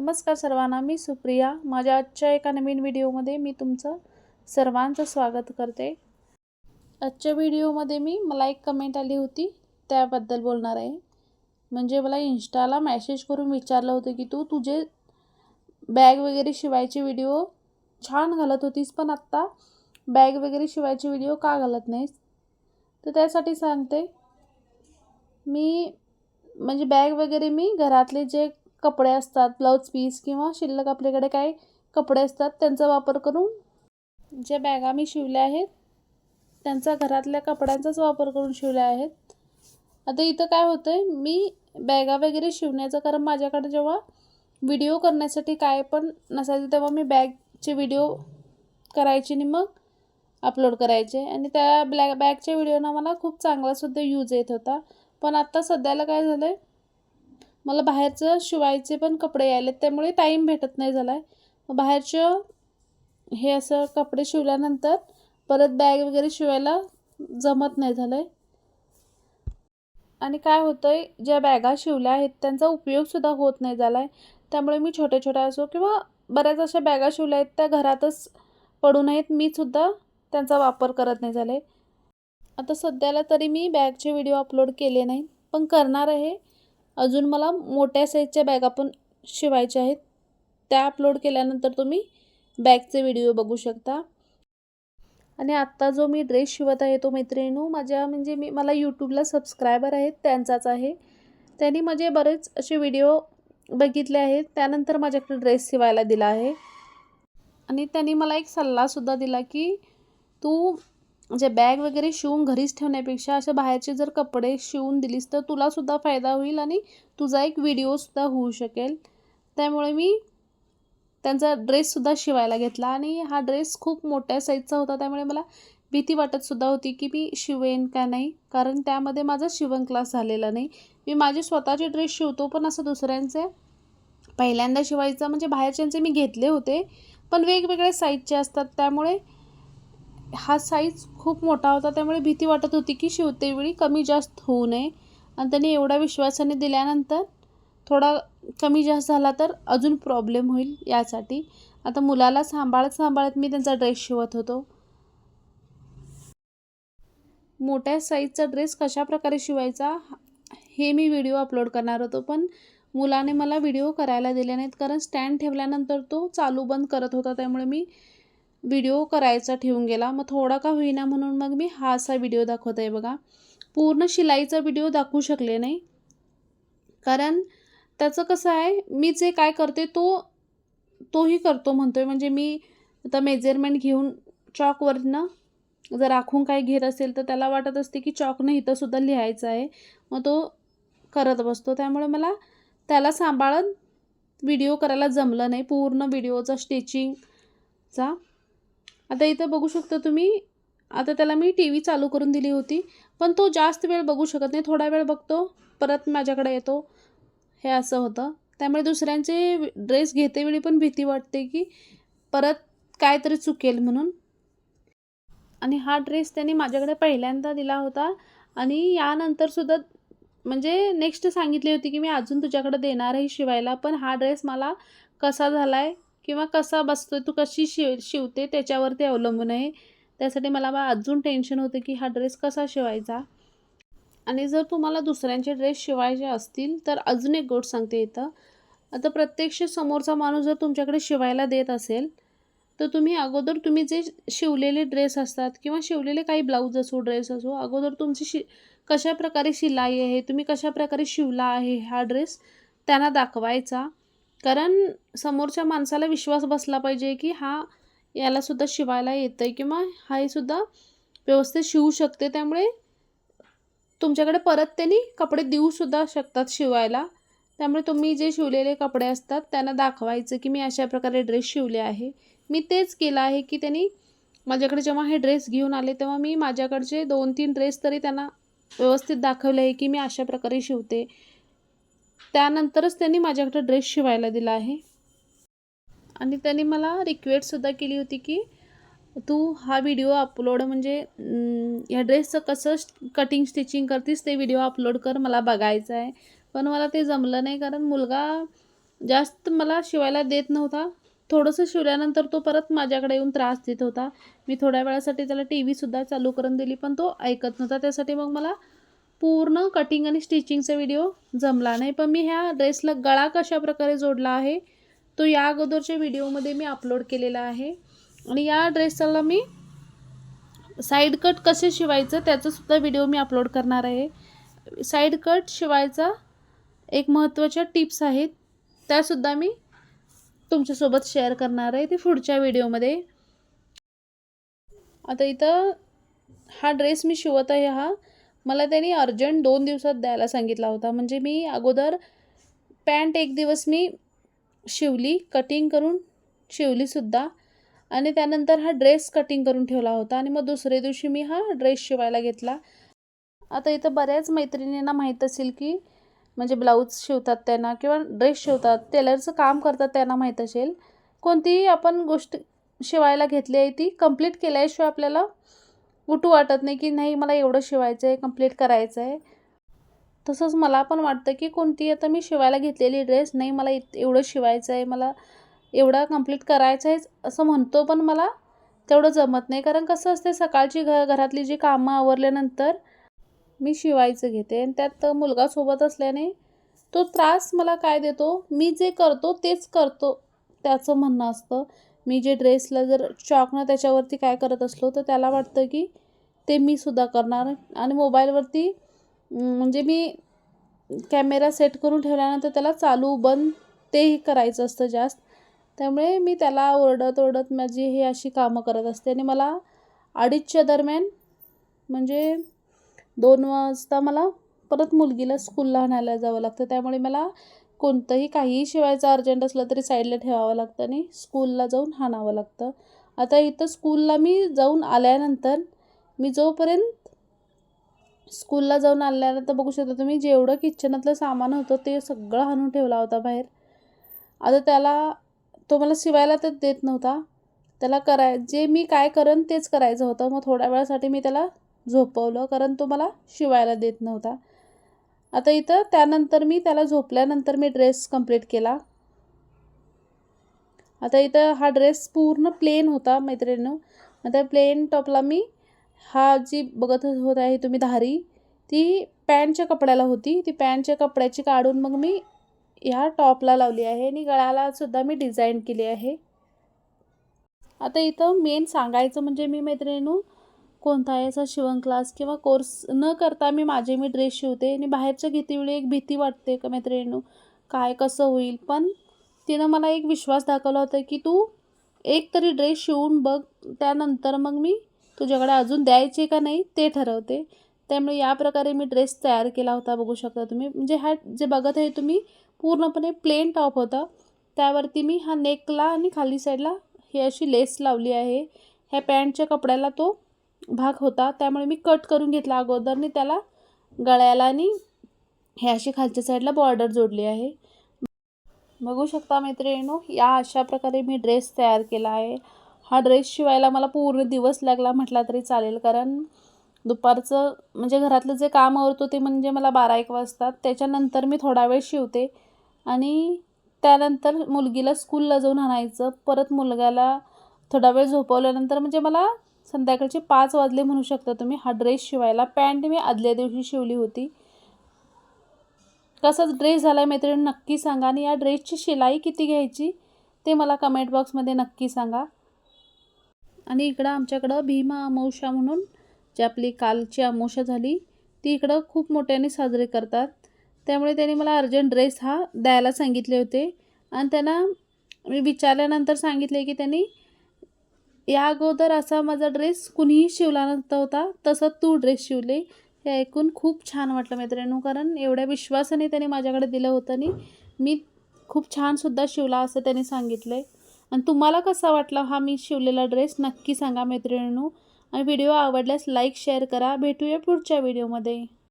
नमस्कार सर्वांना मी सुप्रिया. माझ्या आजच्या एका नवीन व्हिडिओमध्ये मी तुमचं सर्वांचं स्वागत करते. आजच्या व्हिडिओमध्ये मी मला एक कमेंट आली होती त्याबद्दल बोलणार आहे. म्हणजे मला इंस्टाला मॅसेज करून विचारलं होतं की तू तुझे बॅग वगैरे शिवायचे व्हिडिओ छान घालत होतीस पण आत्ता बॅग वगैरे शिवायचे व्हिडिओ का घालत नाहीस? तर त्यासाठी सांगते. मी म्हणजे बॅग वगैरे मी घरातले जे कपडे असतात ब्लाऊज पीस किंवा शिल्लक आपल्याकडे काही कपडे असतात त्यांचा वापर करून ज्या बॅगा मी शिवल्या आहेत त्यांचा घरातल्या कपड्यांचाच वापर करून शिवल्या आहेत. आता इथं काय होतं आहे मी बॅगा वगैरे शिवण्याचं कारण माझ्याकडे जेव्हा व्हिडिओ करण्यासाठी काय पण नसायचं तेव्हा मी बॅगचे व्हिडिओ करायचे आणि मग अपलोड करायचे. आणि त्या ब्लॅ बॅगच्या व्हिडिओना मला खूप चांगलासुद्धा यूज येत होता. पण आत्ता सध्याला काय झालं आहे मला बाहेरचं शिवायचे पण कपडे यायलेत त्यामुळे टाईम भेटत नाही झाला आहे बाहेरचं हे असं कपडे शिवल्यानंतर परत बॅग वगैरे शिवायला जमत नाही झालं आहे आणि काय होतं आहे ज्या बॅगा शिवल्या आहेत त्यांचा उपयोगसुद्धा होत नाही झाला आहे त्यामुळे मी छोट्या छोट्या असो किंवा बऱ्याच अशा बॅगा शिवल्या आहेत त्या घरातच पडून आहेत मीसुद्धा त्यांचा वापर करत नाही झाले. आता सध्याला तरी मी बॅगचे व्हिडिओ अपलोड केले नाही पण करणार आहे. अजून मला मोठ्या साईजच्या बॅगा पण शिवायच्या आहेत. त्या अपलोड केल्यानंतर तुम्ही बॅगचे व्हिडिओ बघू शकता. आणि आत्ता जो मी ड्रेस शिवत आहे तो मैत्रिणू माझ्या म्हणजे मी मला यूट्यूबला सबस्क्रायबर आहेत त्यांचाच आहे. त्यांनी माझे बरेच असे व्हिडिओ बघितले आहेत. त्यानंतर माझ्याकडे ड्रेस शिवायला दिला आहे. आणि त्यांनी मला एक सल्लासुद्धा दिला की तू म्हणजे बॅग वगैरे शिवून घरीच ठेवण्यापेक्षा असे बाहेरचे जर कपडे शिवून दिलीस तर तुलासुद्धा फायदा होईल आणि तुझा एक व्हिडिओसुद्धा होऊ शकेल. त्यामुळे मी त्यांचा ड्रेससुद्धा शिवायला घेतला आणि हा ड्रेस खूप मोठ्या साईजचा होता. त्यामुळे मला भीती वाटतसुद्धा होती की मी शिवेन का नाही. कारण त्यामध्ये माझा शिवण क्लास झालेला नाही. मी माझे स्वतःचे ड्रेस शिवतो पण असं दुसऱ्यांचे पहिल्यांदा शिवायचं म्हणजे बाहेरच्यांचे मी घेतले होते. पण वेगवेगळ्या साईजचे असतात. त्यामुळे हा साईज खूप मोठा होता त्यामुळे भीती वाटत होती की शिवतेवेळी कमी जास्त होऊ नये. आणि त्यांनी एवढा विश्वासाने दिल्यानंतर थोडा कमी जास्त झाला तर अजून प्रॉब्लेम होईल यासाठी. आता मुलाला सांभाळत सांभाळत मी त्यांचा ड्रेस शिवत होतो. मोठ्या साईजचा ड्रेस कशा प्रकारे शिवायचा हे मी व्हिडिओ अपलोड करणार होतो. पण मुलाने मला व्हिडिओ करायला दिले नाहीत कारण स्टँड ठेवल्यानंतर तो चालू बंद करत होता. त्यामुळे मी व्हिडिओ करायचा ठेवून गेला. मग थोडा का होईना म्हणून मग मी हा असा व्हिडिओ दाखवत आहे बघा. पूर्ण शिलाईचा व्हिडिओ दाखवू शकले नाही. कारण त्याचं कसं आहे मी जे काय करते तो तोही करतो म्हणतो आहे म्हणजे मी आता मेजरमेंट घेऊन चॉकवरनं जर आखून काय घेत असेल तर त्याला वाटत असते की चॉकनं इथंसुद्धा लिहायचं आहे. मग तो करत बसतो. त्यामुळे मला त्याला सांभाळत व्हिडिओ करायला जमलं नाही. पूर्ण व्हिडिओचा स्टिचिंगचा आता इथं बघू शकता तुम्ही आता त्याला मी टी व्ही चालू करून दिली होती पण तो जास्त वेळ बघू शकत नाही. थोडा वेळ बघतो परत माझ्याकडे येतो. हे असं होतं. त्यामुळे दुसऱ्यांचे ड्रेस घेतेवेळी पण भीती वाटते की परत काहीतरी चुकेल म्हणून. आणि हा ड्रेस त्यांनी माझ्याकडे पहिल्यांदा दिला होता आणि यानंतरसुद्धा म्हणजे नेक्स्ट सांगितली होती की मी अजून तुझ्याकडे देणार आहे शिवायला पण हा ड्रेस मला कसा झाला आहे किंवा कसा बसतो तू कशी शिव शिवते त्याच्यावरती अवलंबून आहे. त्यासाठी मला बा अजून टेन्शन होतं की हा ड्रेस कसा शिवायचा? आणि जर तुम्हाला दुसऱ्यांचे ड्रेस शिवायचे असतील तर अजून एक गोष्ट सांगते इथं. आता प्रत्यक्ष समोरचा माणूस जर तुमच्याकडे शिवायला देत असेल तर तुम्ही अगोदर तुम्ही जे शिवलेले ड्रेस असतात किंवा शिवलेले काही ब्लाऊज असो ड्रेस असो अगोदर तुमची शि कशा प्रकारे शिलाई आहे तुम्ही कशा प्रकारे शिवला आहे हा ड्रेस त्यांना दाखवायचा. कारण समोरच्या माणसाला विश्वास बसला पाहिजे की हा यालासुद्धा शिवायला येतं आहे किंवा हाहीसुद्धा व्यवस्थित शिवू शकते. त्यामुळे तुमच्याकडे परत त्यांनी कपडे देऊसुद्धा शकतात शिवायला. त्यामुळे तुम्ही जे शिवलेले कपडे असतात त्यांना दाखवायचं की मी अशा प्रकारे ड्रेस शिवले आहे. मी तेच केलं आहे की त्यांनी माझ्याकडे जेव्हा हे ड्रेस घेऊन आले तेव्हा मी माझ्याकडचे दोन तीन ड्रेस तरी त्यांना व्यवस्थित दाखवले आहे की मी अशा प्रकारे शिवते. त्यानंतरच त्यांनी माझ्याकडे ड्रेस शिवायला दिला आहे. आणि त्यांनी मला रिक्वेस्टसुद्धा केली होती की तू हा व्हिडिओ अपलोड म्हणजे या ड्रेसचं कसं कटिंग स्टिचिंग करतीस ते व्हिडिओ अपलोड कर मला बघायचं आहे. पण मला ते जमलं नाही कारण मुलगा जास्त मला शिवायला देत नव्हता. थोडंसं शिवल्यानंतर तो परत माझ्याकडे येऊन त्रास देत होता. मी थोड्या वेळासाठी त्याला टी व्हीसुद्धा चालू करून दिली पण तो ऐकत नव्हता. त्यासाठी मग मला पूर्ण कटिंग आणि स्टिचिंगचा व्हिडिओ जमला नाही. पण मी ह्या ड्रेसला गळा कशा प्रकारे जोडला आहे तो या अगोदरच्या व्हिडिओमध्ये मी अपलोड केलेला आहे. आणि या ड्रेसला मी साईड कट कसे शिवायचं त्याचासुद्धा व्हिडिओ मी अपलोड करणार आहे. साईड कट शिवायचा एक महत्त्वाच्या टिप्स आहेत त्यासुद्धा मी तुमच्यासोबत शेअर करणार आहे ते पुढच्या व्हिडिओमध्ये आता इथं हा ड्रेस मी शिवत आहे हा. मला त्यांनी अर्जंट दोन दिवसात द्यायला सांगितला होता. म्हणजे मी अगोदर पॅन्ट एक दिवस मी शिवली कटिंग करून शिवलीसुद्धा आणि त्यानंतर हा ड्रेस कटिंग करून ठेवला होता. आणि मग दुसऱ्या दिवशी मी हा ड्रेस शिवायला घेतला. आता इथं बऱ्याच मैत्रिणींना माहीत असेल की म्हणजे ब्लाऊज शिवतात त्यांना किंवा ड्रेस शिवतात टेलरचं काम करतात त्यांना माहीत असेल. कोणतीही आपण गोष्ट शिवायला घेतली आहे ती कंप्लीट केल्याशिवाय आपल्याला कुठू वाटत नाही की नाही मला एवढं शिवायचं आहे कंप्लीट करायचं आहे तसंच मला पण वाटतं की कोणती आता मी शिवायला घेतलेली ड्रेस नाही मला इत एवढं शिवायचं आहे मला एवढा कंप्लीट करायचं आहे असं म्हणतो पण मला तेवढं जमत नाही. कारण कसं असते सकाळची घ घरातली जी कामं आवरल्यानंतर मी शिवायचं घेते आणि त्यात मुलगा सोबत असल्याने तो त्रास मला काय देतो? मी जे करतो तेच करतो. त्याचं म्हणणं असतं. मी जे ड्रेसला जर चॉकनं त्याच्यावरती काय करत असलो तर त्याला वाटतं की ते मी सुद्धा करणार आणि मोबाईलवरती म्हणजे मी कॅमेरा सेट करून ठेवल्यानंतर त्याला चालू बंद तेही करायचं असतं जास्त. त्यामुळे मी त्याला ओरडत ओरडत माझी हे अशी कामं करत असते. आणि मला अडीचच्या दरम्यान म्हणजे दोन वाजता मला परत मुलगीला स्कूलला आणायला जावं लागतं. त्यामुळे मला कोणतंही काहीही शिवायचं अर्जंट असलं तरी साईडला ठेवावं लागतं आणि स्कूलला जाऊन हाणावं लागतं. आता इथं स्कूलला मी जाऊन आल्यानंतर मी जोपर्यंत स्कूलला जाऊन आल्यानंतर बघू शकता तुम्ही जेवढं किचनातलं सामान होतं ते सगळं हाणून ठेवला होता बाहेर. आता त्याला तो मला शिवायला तर देत नव्हता. त्याला कराय जे मी काय करेन तेच करायचं होतं. मग थोड्या वेळासाठी मी त्याला झोपवलं कारण तो मला शिवायला देत नव्हता. आता इथं त्यानंतर मी त्याला झोपल्यानंतर मी ड्रेस कंप्लीट केला. आता इथं हा ड्रेस पूर्ण प्लेन होता मैत्रिणीनं. आता प्लेन टॉपला मी हा जी बघत होत आहे तुम्ही धारी ती पॅन्टच्या कपड्याला होती. ती पॅन्टच्या कपड्याची काढून मग मी ह्या टॉपला लावली आहे आणि गळालासुद्धा मी डिझाईन केली आहे. आता इथं मेन सांगायचं म्हणजे मी मैत्रिणीनू कोणताही असा शिवण क्लास किंवा कोर्स न करता मी माझे मी ड्रेस शिवते आणि बाहेरच्या घेतीवेळी एक भीती वाटते का मैत्रिणीनू काय कसं होईल? पण तिनं मला एक विश्वास दाखवला होता की तू एक तरी ड्रेस शिवून बघ त्यानंतर मग मी तुझ्याकडे अजून द्यायचे का नाही ते ठरवते. त्यामुळे या प्रकारे मी ड्रेस तयार केला होता बघू शकता तुम्ही. म्हणजे हा जे बघत आहे तुम्ही पूर्णपणे प्लेन टॉप होता. त्यावरती मी हा नेकला आणि खाली साईडला ही अशी लेस लावली आहे. ह्या पॅन्टच्या कपड्याला तो भाग होता. त्यामुळे मी कट करून घेतला अगोदरनी त्याला गळ्याला आणि हे अशी खालच्या साईडला बॉर्डर जोडली आहे. बघू शकता मैत्रिणीनो या अशा प्रकारे मी ड्रेस तयार केला आहे. हा ड्रेस शिवायला मला पूर्ण दिवस लागला म्हटला तरी चालेल. कारण दुपारचं म्हणजे घरातलं जे काम आवरतो ते म्हणजे मला बारा एक वाजतात त्याच्यानंतर मी थोडा वेळ शिवते. आणि त्यानंतर मुलगीला स्कूलला जाऊन आणायचं. परत मुलग्याला थोडा वेळ झोपवल्यानंतर म्हणजे मला संध्याकाळचे पाच वाजले म्हणू शकता तुम्ही. हा ड्रेस शिवायला पॅन्ट मी आदल्या दिवशी शिवली होती. कसाच ड्रेस झाला आहे मैत्रिणी नक्की सांगा. आणि या ड्रेसची शिलाई किती घ्यायची ते मला कमेंट बॉक्समध्ये नक्की सांगा. आणि इकडं आमच्याकडं भीमा अमावस्या म्हणून जी आपली कालची अमावस्या झाली ती इकडं खूप मोठ्याने साजरी करतात. त्यामुळे त्यांनी मला अर्जंट ड्रेस हा द्यायला सांगितले होते. आणि त्यांना मी विचारल्यानंतर सांगितले की त्यांनी या अगोदर असा माझा ड्रेस कुणीही शिवला नव्हता होता. तसं तू ड्रेस शिवले. हे ऐकून खूप छान वाटलं मैत्रिणींनो कारण एवढ्या विश्वासाने त्याने माझ्याकडे दिलं होतं आणि मी खूप छानसुद्धा शिवला असं त्याने सांगितलं आहे आणि तुम्हाला कसा वाटला हा मी शिवलेला ड्रेस? नक्की सांगा मैत्रिणींनो. आणि व्हिडिओ आवडल्यास लाईक शेअर करा. भेटूया पुढच्या व्हिडिओमध्ये.